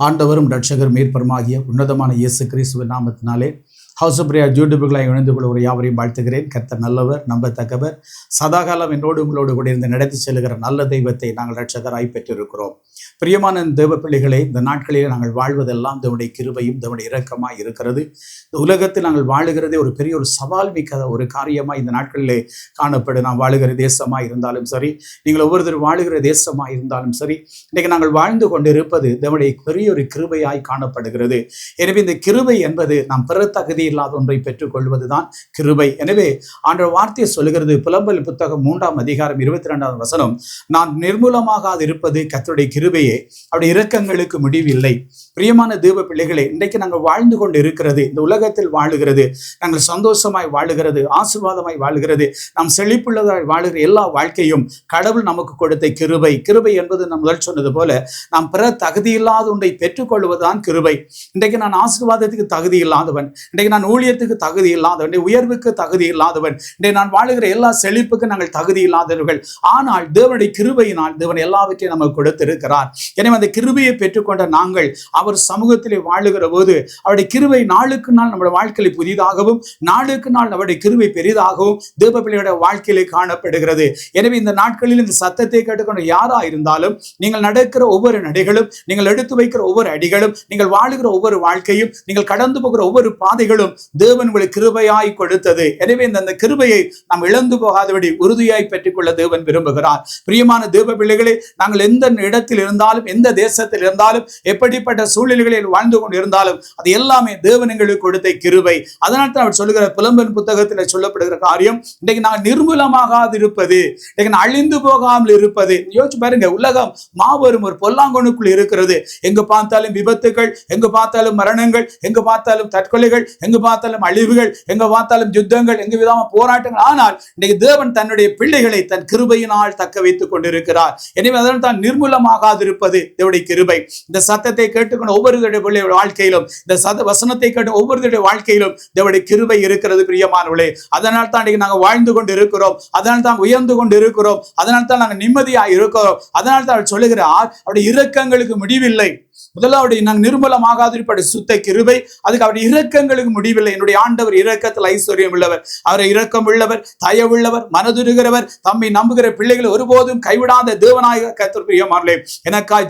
ஆண்டவரும் ரட்சகர் மீட்பருமாகிய உன்னதமான இயேசு கிறிஸ்துவ நாமத்தினாலே ஹவுஸ் பிரியா யூடியூபுகளை இணைந்து கொள்கிற யாவரையும் வாழ்த்துகிறேன். கர்த்தர் நல்லவர் நம்பத்தக்கவர். சதாகாலம் என்னோடு உங்களோடு கூட இருந்து நடத்தி செல்கிற நல்ல தெய்வத்தை நாங்கள் ரட்சகராய் பெற்றிருக்கிறோம். பிரியமான தெய்வ பிள்ளைகளே இந்த நாட்களில் நாங்கள் வாழ்வதெல்லாம் தேவனுடைய கிருபையும் தேவனுடைய இரக்கமாக இருக்கிறது. இந்த உலகத்தில் நாங்கள் வாழுகிறதே ஒரு பெரிய ஒரு சவால் மிக்க ஒரு காரியமாக இந்த நாட்களிலே காணப்படும். நாம் வாழுகிற தேசமாக இருந்தாலும் சரி நீங்கள் ஒவ்வொருத்தரும் வாழுகிற தேசமாக இருந்தாலும் சரி இன்றைக்கு நாங்கள் வாழ்ந்து கொண்டிருப்பது தேவனுடைய பெரிய ஒரு கிருபையாய் காணப்படுகிறது. எனவே இந்த கிருபை என்பது நாம் பிற தகுதி இல்லாத ஒன்றை பெற்றுக்கொள்வதுதான் கிருபை. எனவே ஆண்ட வார்த்தையை சொல்லுகிறது புலம்பல் புத்தகம் மூன்றாம் அதிகாரம் இருபத்தி ரெண்டாவது வசனம் நான் நிர்மூலமாகாது இருப்பது கத்தருடைய கிருபையே. அவருடைய இரக்கங்களுக்கு முடிவில்லை. பிரியமான தீப பிள்ளைகளே இன்றைக்கு நாங்கள் வாழ்ந்து கொண்டு இருக்கிறது இந்த உலகத்தில் வாழுகிறது. நாங்கள் சந்தோஷமாய் வாழுகிறது ஆசீர்வாதமாய் வாழுகிறது. நாம் செழிப்புள்ளதாய் வாழுகிற எல்லா வாழ்க்கையும் கடவுள் நமக்கு கொடுத்த கிருபை. கிருபை என்பது நாம் முதல் சொன்னது போல நாம் பிற தகுதி இல்லாத ஒன்றை பெற்றுக்கொள்வதுதான் கிருபை. இன்றைக்கு நான் ஆசீர்வாதத்துக்கு தகுதி இல்லாதவன். இன்றைக்கு நான் நான் ஊழியத்துக்கு தகுதி இல்லாதவன் உயர்வுக்கு தகுதி இல்லாதவன் இன்றைக்கு நான் வாழுகிற எல்லா செழிப்புக்கு நாங்கள் தகுதி இல்லாதவர்கள். ஆனால் தேவனுடைய கிருபையினால் தேவன் எல்லாவற்றையும் நமக்கு கொடுத்திருக்கிறார். எனவே அந்த கிருபையை பெற்றுக்கொண்ட நாங்கள் அவர் சமூகத்திலே வாழுகிற போது அவருடைய கிருபை நாளுக்கு நாள் நம்முடைய வாழ்க்கையில் புதிதாகவும் நாளுக்கு நாள் அவருடைய கிருபை பெரிதாகவும் தேவ பிள்ளையோட வாழ்க்கையிலே காணப்படுகிறது. எனவே இந்த நாட்களில் இந்த சத்தத்தை கேட்டுக்கொண்ட யாரா இருந்தாலும் நீங்கள் நடக்கிற ஒவ்வொரு நடைகளும் நீங்கள் எடுத்து வைக்கிற ஒவ்வொரு அடிகளும் நீங்கள் வாழுகிற ஒவ்வொரு வாழ்க்கையும் நீங்கள் கடந்து போகிற ஒவ்வொரு பாதைகளும் தேவன் உங்களுக்கு கிருபையாய் கொடுத்தது. எனவே இந்த அந்த கிருபையை நாம் இழந்து போகாதபடி உறுதியாய் பெற்றுக்கொள்ள தேவன் விரும்புகிறார். பிரியமான தேவ பிள்ளைகளே நாங்கள் எந்த இடத்தில் இருந்தாலும் எந்த தேசத்தில் இருந்தாலும் எப்படிப்பட்ட சூழ்நிலைகளில் வாழ்ந்து கொண்டு இருந்தாலும் அது எல்லாமே தேவன் எங்களுக்கு கொடுத்த கிருபை. அதனால் தான் அவர் சொல்லுகிற புலம்பன் புத்தகத்தில் சொல்லப்படுகிற காரியம் இன்றைக்கு நாங்கள் நிர்மூலமாகாது இருப்பது இன்றைக்கு நான் அழிந்து போகாமல் இருப்பது. யோசிச்சு பாருங்க உலகம் மாபெரும் ஒரு பொல்லாங்கொனுக்குள் இருக்கிறது. எங்கு பார்த்தாலும் விபத்துகள் எங்கு பார்த்தாலும் மரணங்கள் எங்கு பார்த்தாலும் தற்கொலைகள் எங்கு பார்த்தாலும் அழிவுகள் எங்க பார்த்தாலும் யுத்தங்கள் எங்கு விதமான போராட்டங்கள். ஆனால் இன்னைக்கு தேவன் தன்னுடைய பிள்ளைகளை தன் கிருபையினால் தக்க வைத்துக் கொண்டிருக்கிறார். எனவே அதனால் தான் நிர்மூலமாகாது இருப்பது தேவனுடைய கிருபை. இந்த சத்தத்தை கேட்டுக்கொண்டு ஒவ்வொருவருடைய பிள்ளையோட வாழ்க்கையிலும் இந்த சத வசனத்தை கேட்டு ஒவ்வொருவருடைய வாழ்க்கையிலும் தேவனுடைய கிருபை இருக்கிறது பிரியமானவர்களே. அதனால் தான் இன்னைக்கு நாங்கள் வாழ்ந்து கொண்டு இருக்கிறோம் அதனால் தான் உயர்ந்து கொண்டு இருக்கிறோம் அதனால் தான் நாங்கள் நிம்மதியாக இருக்கிறோம். அதனால் தான் அவர் சொல்லுகிறார் அவருடைய இரக்கங்களுக்கு முடிவில்லை. முதலாவது நான் நிர்மலமாகாதிருப்படி சுத்த கிருபை அதுக்கு அவருடைய இரக்கங்களுக்கு முடிவில்லை. என்னுடைய ஆண்டவர் இரக்கத்தில் ஐஸ்வர்யம் உள்ளவர். அவரை இரக்கம் உள்ளவர் தயவுள்ளவர் மனதுருகிறவர் தம்மை நம்புகிற பிள்ளைகளை ஒருபோதும் கைவிடாத தேவநாயக கத்தர் பிரியமானே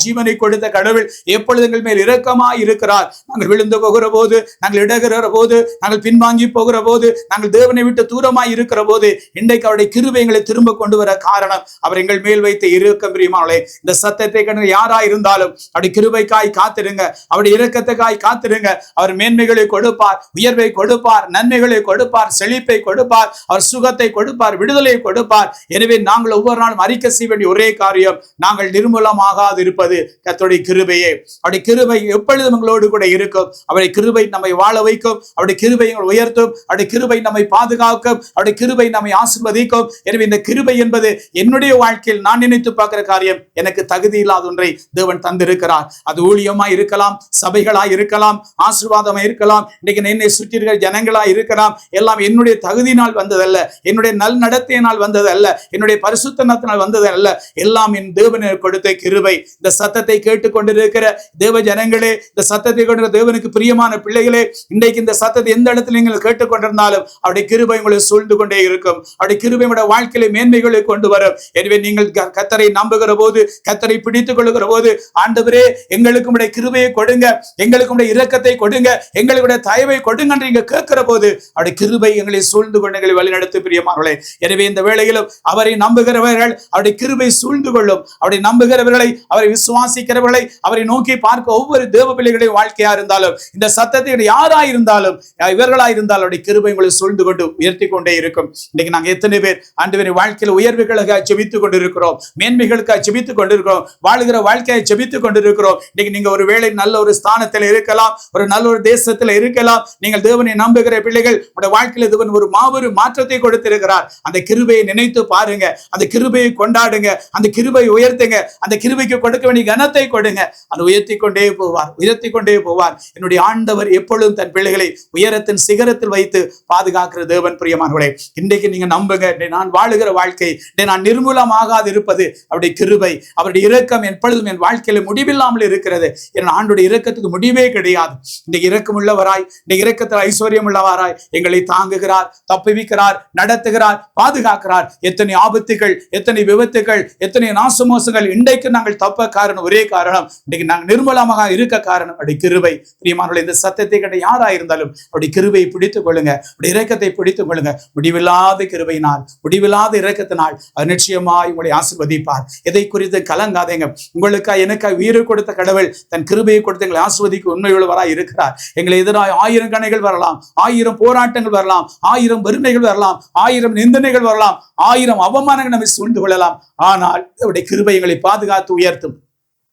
ஜீவனை கொடுத்த கடவுள் எப்பொழுது எங்கள் மேல் இரக்கமாய் இருக்கிறார்? நாங்கள் விழுந்து போகிற போது நாங்கள் இடகிற போது நாங்கள் பின்வாங்கி போகிற போது நாங்கள் தேவனை விட்டு தூரமாய் இருக்கிற போது இன்றைக்கு அவருடைய கிருபை எங்களை திரும்ப கொண்டு வர காரணம் அவர் எங்கள் மேல் வைத்த இரக்கம் பிரியமானே இந்த சத்தத்தை கண்டு யாரா இருந்தாலும் அவருடைய கிருபைக்காய் காத்திருங்க. அவருடைய இரக்கத்துக்காய் காத்திருங்க. அவர் மேன்மைகளை கொடுப்பார் உயர்வை கொடுப்பார் நன்மைகளை கொடுப்பார் செழிப்பை கொடுப்பார் அவர் சுகத்தை கொடுப்பார் விடுதலை கொடுப்பார். எனவே நாங்கள் ஒவ்வொரு நாளும் அறிக்கை செய்ய வேண்டிய ஒரே காரியம் நாங்கள் நிர்மூலமாகாது இருப்பது கர்த்தருடைய கிருபையே. அவருடைய கிருபை எப்பொழுதும் எங்களோடு கூட இருக்கும். அவருடைய கிருபை நம்மை வாழ வைக்கும். அவருடைய கிருபை எங்களை உயர்த்தும். அவருடைய கிருபை நம்மை பாதுகாக்கும். அவருடைய கிருபை நம்மை ஆசிர்வதிக்கும். எனவே இந்த கிருபை என்பது என்னுடைய வாழ்க்கையில் நான் நினைத்து பார்க்கிற காரியம். எனக்கு தகுதி இல்லாத ஒன்றை தேவன் தந்திருக்கிறார். அது ஊழியமா ஊழியமா இருக்கலாம் சபைகளா இருக்கலாம் ஆசீர்வாதமா இருக்கலாம். இன்னைக்கு என்னை சுற்றி இருக்கிற ஜனங்களா இருக்கலாம். எல்லாம் என்னுடைய தகுதியினால் வந்ததல்ல என்னுடைய நல் நடத்தையினால் வந்ததல்ல என்னுடைய பரிசுத்தனத்தினால் வந்ததல்ல. எல்லாம் என் தேவனை கொடுத்த கிருபை. இந்த சத்தத்தை கேட்டுக்கொண்டிருக்கிற தேவ ஜனங்களே இந்த சத்தத்தை கொண்டிருக்கிற தேவனுக்கு பிரியமான பிள்ளைகளே இன்றைக்கு இந்த சத்தத்தை எந்த இடத்துல நீங்கள் கேட்டுக்கொண்டிருந்தாலும் அவருடைய கிருபை உங்களை சூழ்ந்து கொண்டே இருக்கும். அவருடைய கிருபை உங்களுடைய வாழ்க்கையில மேன்மைகளை கொண்டு வரும். எனவே நீங்கள் கத்தரை நம்புகிற போது கத்தரை பிடித்துக் கொள்கிற போது ஆண்டவரே எங்களுக்கு எங்களுக்கு உடைய கிருபையை கொடுங்க. எங்களுக்கு உடைய இரக்கத்தை கொடுங்க. எங்களுடைய தயவை கொடுங்க என்று நீங்க கேட்கிற போது அவருடைய கிருபை எங்களை சூழ்ந்து கொண்டு எங்களை வழிநடத்து பிரியமானவர்களே. எனவே இந்த வேளையிலும் அவரை நம்புகிறவர்கள் அவருடைய கிருபை சூழ்ந்து கொள்ளும். அவரை நம்புகிறவர்களை அவரை விசுவாசிக்கிறவர்களை அவரை நோக்கி பார்க்க ஒவ்வொரு தேவ பிள்ளைகளுடைய வாழ்க்கையா இருந்தாலும் இந்த சத்தத்தை யாரா இருந்தாலும் இவர்களா இருந்தாலும் அவருடைய கிருபை உங்களை சூழ்ந்து கொண்டு உயர்த்தி கொண்டே இருக்கும். இன்னைக்கு நாங்கள் எத்தனை பேர் ஆண்டு வாழ்க்கையில் உயர்வுகளுக்காக ஜெபித்துக் கொண்டிருக்கிறோம். மேன்மைகளுக்காக ஜெபித்துக் கொண்டிருக்கிறோம். வாழுகிற வாழ்க்கையை ஜெபித்துக் கொண்டிருக்கிறோம். இன்னைக்கு நீங்க ஒரு வேளை நல்ல ஒரு ஸ்தானத்தில் இருக்கலாம் ஒரு நல்ல ஒரு தேசத்துல இருக்கலாம். நீங்கள் தேவனை நம்புகிற பிள்ளைகள் உங்களுடைய வாழ்க்கையில் தேவன் ஒரு மாபெரும் மாற்றத்தை கொடுத்திருக்கிறார். அந்த கிருபையை நினைத்து பாருங்க. அந்த கிருபையை கொண்டாடுங்க. அந்த கிருபையை உயர்த்துங்க. அந்த கிருபைக்கு கொடுக்க வேண்டிய கனத்தை கொடுங்க. அதை உயர்த்தி கொண்டே போவார். உயர்த்தி கொண்டே போவார். என்னுடைய ஆண்டவர் எப்பொழுதும் தன் பிள்ளைகளை உயரத்தின் சிகரத்தில் வைத்து பாதுகாக்கிற தேவன் பிரியமானவர்களே இன்றைக்கு நீங்க நம்புங்க. நான் வாழுகிற வாழ்க்கை நான் நிர்மூலமாகாது இருப்பது அவருடைய கிருபை. அவருடைய இரக்கம் எப்பொழுதும் என் வாழ்க்கையில முடிவில்லாமல் இருக்கிறது. என் ஆண்டுடைய இறக்கத்துக்கு முடிவே கிடையாது. இந்த இரக்கமுள்ளவராய் இந்த இரக்கத்தில் ஐஸ்வர்யம் உள்ளவராய் எங்களை தாங்குகிறார் தப்புவிக்கிறார் நடத்துகிறார் பாதுகாக்கிறார். எத்தனை ஆபத்துகள் எத்தனை விபத்துகள் எத்தனை நாசமோசங்கள் இன்றைக்கு நாங்கள் தப்ப காரணம் ஒரே காரணம். இன்னைக்கு நாங்கள் நிர்மலமாக இருக்க காரணம் அப்படி கிருவை பிரியமானவர்கள் இந்த சத்தத்தை கண்ட யாரா இருந்தாலும் அப்படி கிருவை பிடித்துக் கொள்ளுங்க. அப்படி இறக்கத்தை பிடித்துக் கொள்ளுங்க. முடிவில்லாத கிருவையினால் முடிவில்லாத இறக்கத்தினால் அது நிச்சயமாய் உங்களை ஆசிர்வதிப்பார். எதை குறித்து கலங்காதேங்க. உங்களுக்கா எனக்கா உயிரை கொடுத்த கடவுள் தன் கிருபையை கொடுத்து எங்களை ஆசிர்வதிக்க உண்மையுள்ளவராய் இருக்கிறார். எங்களை எதிராக ஆயிரம் கணைகள் வரலாம் ஆயிரம் போராட்டங்கள் வரலாம் ஆயிரம் வறுமைகள் வரலாம் ஆயிரம் நிந்தனைகள் வரலாம் ஆயிரம் அவமானங்கள் நம்மை சூழ்ந்து கொள்ளலாம். ஆனால் அவருடைய கிருபை எங்களை பாதுகாத்து உயர்த்தும்.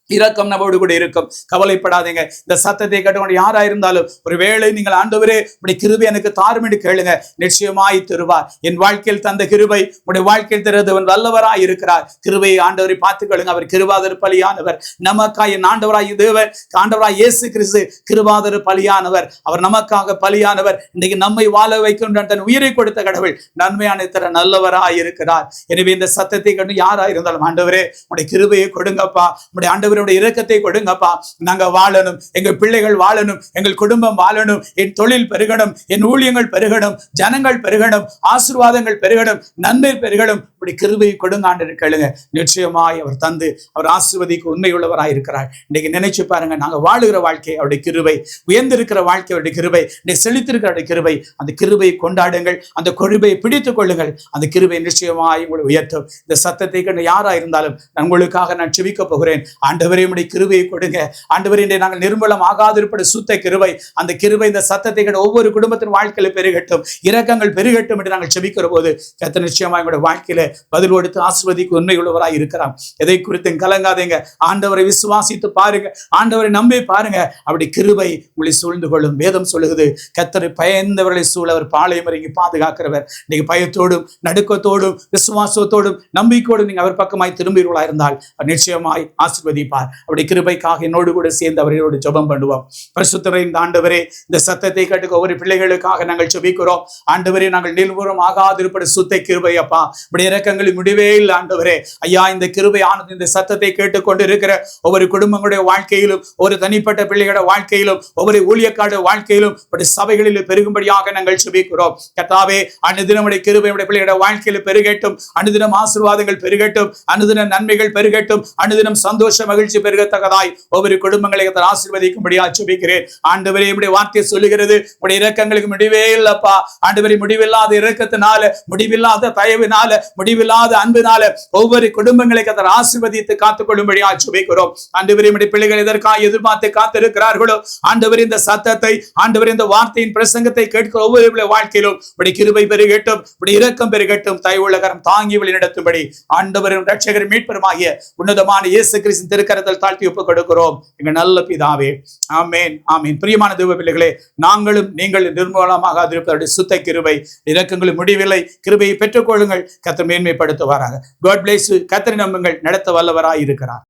இரக்கம் நம்மோடு கூட இருக்கும். கவலைப்படாதீங்க. இந்த சத்தத்தை கேட்டுக்கொண்டு யாரா இருந்தாலும் ஒரு வேளை நீங்கள் ஆண்டவரே உடைய கிருபை எனக்கு தாருமென்று கேளுங்க. நிச்சயமாய் தருவார். என் வாழ்க்கையில் தந்த கிருபை உடைய வாழ்க்கையில் தருவதவன் வல்லவராய் இருக்கிறார். கிருபையை ஆண்டவரை பார்த்துக்கொள்ளுங்க அவர் கிருபாதர் பலியானவர். நமக்காய் என் ஆண்டவராய் தேவர் ஆண்டவராய் இயேசு கிறிஸ்து கிருபாதர் பலியானவர். அவர் நமக்காக பலியானவர். இன்னைக்கு நம்மை வாழ வைக்கின்ற தன் உயிரை கொடுத்த கடவுள் நன்மையான தர நல்லவராய் இருக்கிறார். எனவே இந்த சத்தத்தை கண்டு யாரா இருந்தாலும் ஆண்டவரே உடைய கிருபையை கொடுங்கப்பா. உடைய ஆண்டவர் ஆண்டவருடைய இரக்கத்தை கொடுங்கப்பா. நாங்க வாழணும் எங்க பிள்ளைகள் வாழணும் எங்கள் குடும்பம் வாழணும் என் தொழில் பெருகணும் என் ஊழியங்கள் பெருகணும் ஜனங்கள் பெருகணும் ஆசீர்வாதங்கள் பெருகணும் நன்மை பெருகணும். இப்படி கிருபை கொடுங்காண்டு கேளுங்க. நிச்சயமாய் அவர் தந்து அவர் ஆசிர்வதிக்கு உண்மையுள்ளவராய் இருக்கிறார். இன்னைக்கு நினைச்சு பாருங்க நாங்க வாழுகிற வாழ்க்கை அவருடைய கிருபை உயர்ந்திருக்கிற வாழ்க்கை அவருடைய கிருபை இன்னைக்கு செழித்திருக்கிற அவருடைய கிருபை. அந்த கிருபையை கொண்டாடுங்கள் அந்த கொழுபையை பிடித்துக் கொள்ளுங்கள். அந்த கிருபை நிச்சயமாய் உங்களை உயர்த்தும். இந்த சத்தத்தை கண்டு யாரா இருந்தாலும் உங்களுக்காக நான் செவிக்க போகிறேன். ஆண்டு ஆண்டவரே உடைய கிருபையை கொடுங்க. ஆண்டவரே இன்றைய நாங்கள் நிர்மலம் ஆகாதிருப்பட சுத்த கிருபை. அந்த கிருபை இந்த சத்தத்தை கண்டு ஒவ்வொரு குடும்பத்தின் வாழ்க்கையில பெருகட்டும். இரக்கங்கள் பெருகட்டும் என்று நாங்கள் செபிக்கிற போது கத்த நிச்சயமா எங்களுடைய வாழ்க்கையில பதில் கொடுத்து ஆசிர்வதிக்கு உண்மை உள்ளவராய் இருக்கிறார். எதை குறித்து கலங்காதீங்க. ஆண்டவரை விசுவாசித்து பாருங்க. ஆண்டவரை நம்பி பாருங்க. அப்படி கிருபை உங்களை சூழ்ந்து கொள்ளும். வேதம் சொல்லுகிறது கத்தரை பயந்தவர்களை சூழ அவர் பாளையம் இறங்கி பாதுகாக்கிறவர். நீங்க பயத்தோடும் நடுக்கத்தோடும் விசுவாசத்தோடும் நம்பிக்கையோடும் நீங்க அவர் பக்கமாய் திரும்புகிறவர்களா இருந்தால் நிச்சயமாய் ஆசிர்வதிப்பார். அப்படி கிருபைக்காக என்னோடு கூட சேர்ந்து அவர்களோடு ஜெபம் பண்ணுவோம் பரிசுத்தரை இந்த ஆண்டவரே இந்த சத்தத்தை கேட்டுக்க ஒவ்வொரு பிள்ளைகளுக்காக நாங்கள் ஜெபிக்கிறோம். ஆண்டவரே நாங்கள் நிர்வூரம் ஆகாதிருப்பது சுத்த கிருபை அப்பா இப்படி இறக்கங்களில் முடிவே இல்லை ஆண்டவரே. ஐயா இந்த கிருபை ஆனது இந்த சத்தத்தை கேட்டுக்கொண்டு இருக்கிற ஒவ்வொரு குடும்பங்களுடைய வாழ்க்கையிலும் ஒரு தனிப்பட்ட பிள்ளைகளோட வாழ்க்கையிலும் ஒவ்வொரு ஊழியக்காடு வாழ்க்கையிலும் இப்படி சபைகளில் பெருகும்படியாக நாங்கள் ஜெபிக்கிறோம். கத்தாவே அனுதினமுடைய கிருபையுடைய பிள்ளைகளோட வாழ்க்கையில் பெருகட்டும். அனுதினம் ஆசீர்வாதங்கள் பெருகட்டும். அனுதின நன்மைகள் பெருகட்டும். அனுதினம் சந்தோஷ மகிழ்ச்சி மகிழ்ச்சி பெருகத்தக்கதாய் ஒவ்வொரு குடும்பங்களை கர்த்தர் ஆசீர்வதிக்கும்படியா ஜெபிக்கிறேன். ஆண்டவரே இப்படி வார்த்தையை சொல்லுகிறது. உடைய இறக்கங்களுக்கு முடிவே இல்லப்பா. ஆண்டவரே முடிவில்லாத இறக்கத்தினால முடிவில்லாத தயவினால முடிவில்லாத அன்பினால ஒவ்வொரு குடும்பங்களை கத்தர் ஆசீர்வதித்து காத்துக்கொள்ளும்படியா ஜெபிக்கிறோம். ஆண்டவரே இப்படி பிள்ளைகள் எதற்காக எதிர்பார்த்து காத்திருக்கிறார்களோ ஆண்டவர் இந்த சத்தத்தை ஆண்டவர் இந்த வார்த்தையின் பிரசங்கத்தை கேட்கிற ஒவ்வொரு வாழ்க்கையிலும் இப்படி கிருபை பெருகட்டும் இப்படி இரக்கம் பெருகட்டும். தயவுள்ளகரம் தாங்கி வழி நடத்தும்படி ஆண்டவரும் ரட்சகரும் மீட்பருமாகிய உன்னதமான இயேசு கிறிஸ்தின் திருக்க கரத்தில் தாழ்த்தி ஒப்புக் கொடுக்கிறோம். எங்க நல்ல பிதாவே. ஆமேன் ஆமீன். பிரியமான தேவ பிள்ளைகளே நாங்களும் நீங்கள் நிர்மூலமாக இருப்பவருடைய சுத்த கிருபை இரக்கங்களும் முடிவில்லை. கிருபையை பெற்றுக்கொள்ளுங்கள். கத்தர் மேன்மைப்படுத்துவாராக. காட் பிளேஸ் கத்தரை நம்புங்கள். நடத்த வல்லவராய் இருக்கிறார்